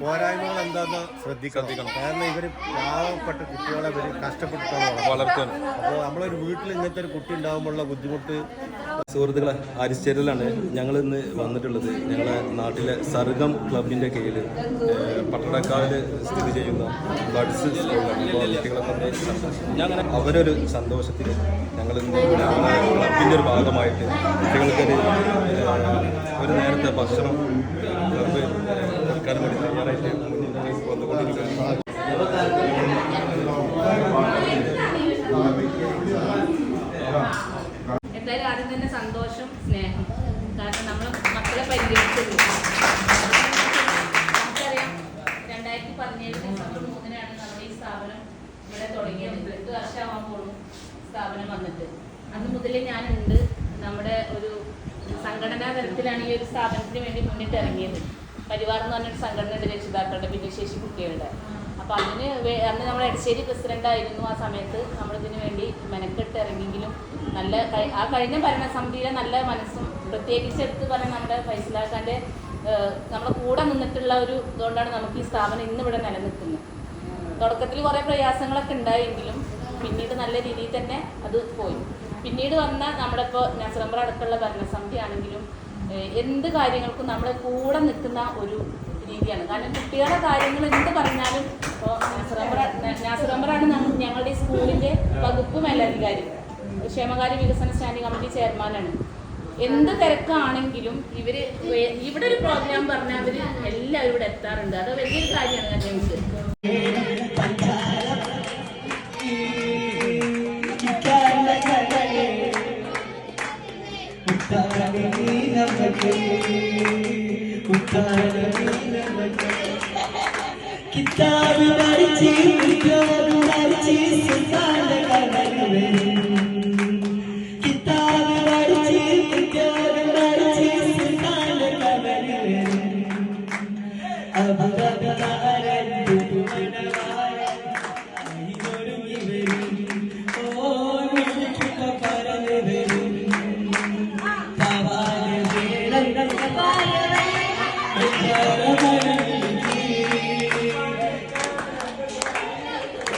പോരായ്മകൾ എന്താന്ന് ശ്രദ്ധിക്കണം. കാരണം ഇവർ പാവപ്പെട്ട കുട്ടികളെ ഇവർ കഷ്ടപ്പെട്ടിട്ടാണ് വളർത്തുന്നത്. അപ്പോൾ നമ്മളൊരു വീട്ടിൽ ഇങ്ങനത്തെ ഒരു കുട്ടി ഉണ്ടാകുമ്പോഴുള്ള ബുദ്ധിമുട്ട് സുഹൃത്തുക്കളെ അരിശ്ശേരിലാണ് ഞങ്ങൾ ഇന്ന് വന്നിട്ടുള്ളത്. ഞങ്ങളെ നാട്ടിലെ സർഗം ക്ലബിന്റെ കീഴിൽ പട്ടണക്കാവിൽ സ്ഥിതി ചെയ്യുന്ന ബഡ്സ് സ്കൂളാണ് അങ്ങനെ അവരൊരു സന്തോഷത്തിൽ ഞങ്ങൾ ഞങ്ങളെ ക്ലബിന്റെ ഒരു ഭാഗമായിട്ട് കുട്ടികൾക്കൊരു ഒരു നേരത്തെ ഭക്ഷണം ക്ലബ്ബ് കൊടുക്കാൻ വേണ്ടി തയ്യാറായിട്ട് വന്നുകൊണ്ടിരിക്കുകയാണ് എന്തായാലും ആദ്യം തന്നെ സന്തോഷം സ്നേഹം കാരണം നമ്മൾ പരിഗണിച്ചത്. നമുക്കറിയാം രണ്ടായിരത്തി പതിനേഴ് ഡിസംബർ മൂന്നിനാണ് നമ്മുടെ സ്ഥാപനം ഇവിടെ തുടങ്ങിയത്. എട്ട് വർഷമാകാൻ പോകും സ്ഥാപനം വന്നിട്ട്. അന്ന് മുതലേ ഞാനുണ്ട്. നമ്മുടെ ഒരു സംഘടനാ തലത്തിലാണ് ഈ ഒരു സ്ഥാപനത്തിന് വേണ്ടി മുന്നിട്ട് ഇറങ്ങിയത് പരിവാർ എന്ന് പറഞ്ഞൊരു സംഘടനയുടെ രക്ഷിതാക്കളുടെ ഭിന്നശേഷി കുട്ടികളുടെ. അപ്പോൾ അതിന് അന്ന് നമ്മൾ എടശ്ശേരി പ്രസിഡന്റ് ആയിരുന്നു ആ സമയത്ത്. നമ്മളിതിന് വേണ്ടി മെനക്കെട്ട് ഇറങ്ങിയെങ്കിലും നല്ല ആ കഴിഞ്ഞ ഭരണസമിതിയിലെ നല്ല മനസ്സും പ്രത്യേകിച്ച് എടുത്ത് പറയാൻ നമ്മുടെ ഫൈസലാഖാന്റെ നമ്മുടെ കൂടെ നിന്നിട്ടുള്ള ഒരു ഇതുകൊണ്ടാണ് നമുക്ക് ഈ സ്ഥാപനം ഇന്നിവിടെ നിലനിൽക്കുന്നത്. തുടക്കത്തിൽ കുറേ പ്രയാസങ്ങളൊക്കെ ഉണ്ടായെങ്കിലും പിന്നീട് നല്ല രീതിയിൽ തന്നെ അത് പോയി. പിന്നീട് വന്ന നമ്മുടെ ഇപ്പോൾ നസറമ്പറ അടക്കമുള്ള ഭരണസമിതി ആണെങ്കിലും എന്ത് കാര്യങ്ങൾക്കും നമ്മളെ കൂടെ നിൽക്കുന്ന ഒരു രീതിയാണ്. കാരണം കുട്ടികളുടെ കാര്യങ്ങൾ എന്ത് പറഞ്ഞാലും ഇപ്പോൾ നാസുറമ്പറാണ് ഞങ്ങളുടെ സ്കൂളിന്റെ വകുപ്പ് മേലധികാരി ക്ഷേമകാര്യ വികസന സ്റ്റാൻഡിംഗ് കമ്മിറ്റി ചെയർമാനാണ്. എന്ത് തിരക്കാണെങ്കിലും ഇവർ ഇവിടെ ഒരു പ്രോഗ്രാം പറഞ്ഞാൽ അവർ എല്ലാവരും ഇവിടെ എത്താറുണ്ട്. അത് വലിയൊരു കാര്യമാണ് ഞങ്ങൾക്ക് കിതാബ് മരിച്ച് കിതാബ് മരിച്ച് സുൽത്താന്റെ കടലുവേ കിതാബ് മരിച്ച് കിതാബ് മരിച്ച് സുൽത്താന്റെ കടലുവേ അബുദാബികാരൻ പുതുമണവാളൻ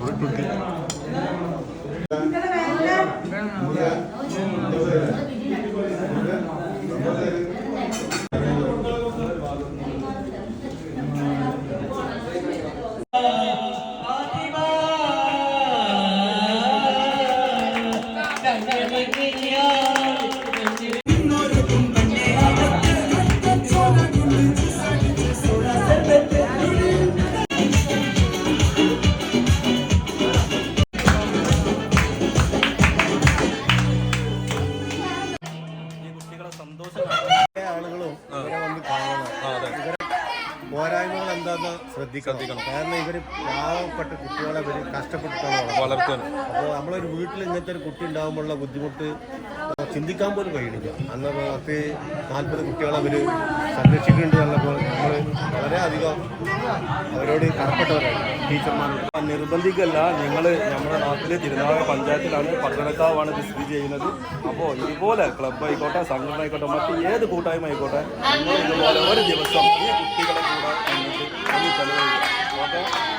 പല ശ്രദ്ധിക്കണം. കാരണം ഇവർ പാവപ്പെട്ട കുട്ടികളെ ഇവർ കഷ്ടപ്പെട്ടിട്ടാണ് വളർത്തുന്നത്. അപ്പോൾ നമ്മളൊരു വീട്ടിൽ ഇങ്ങനത്തെ ഒരു കുട്ടി ഉണ്ടാകുമ്പോഴുള്ള ബുദ്ധിമുട്ട് ചിന്തിക്കാൻ പോലും കഴിയണില്ല അന്ന് പത്ത് നാൽപ്പത് കുട്ടികളെ അവർ സംരക്ഷിക്കുന്നുണ്ട് എന്നപ്പോൾ നമ്മൾ വളരെയധികം അവരോട് കടപ്പെട്ടവരാണ് ടീച്ചർമാരോട് നിർബന്ധിക്കല്ല നിങ്ങൾ നമ്മുടെ നാട്ടിലെ തിരുനാവായ പഞ്ചായത്തിലാണ് പട്ടണക്കാവാണ് ഇത് സ്ഥിതി ചെയ്യുന്നത്. അപ്പോൾ ഇതുപോലെ ക്ലബ് ആയിക്കോട്ടെ സംഘടന ആയിക്കോട്ടെ മറ്റ് ഏത് കൂട്ടായ്മ ആയിക്കോട്ടെ നിങ്ങൾ ഇതുപോലെ ഒരു ദിവസം ഈ കുട്ടികളെ കൂടെ 成功。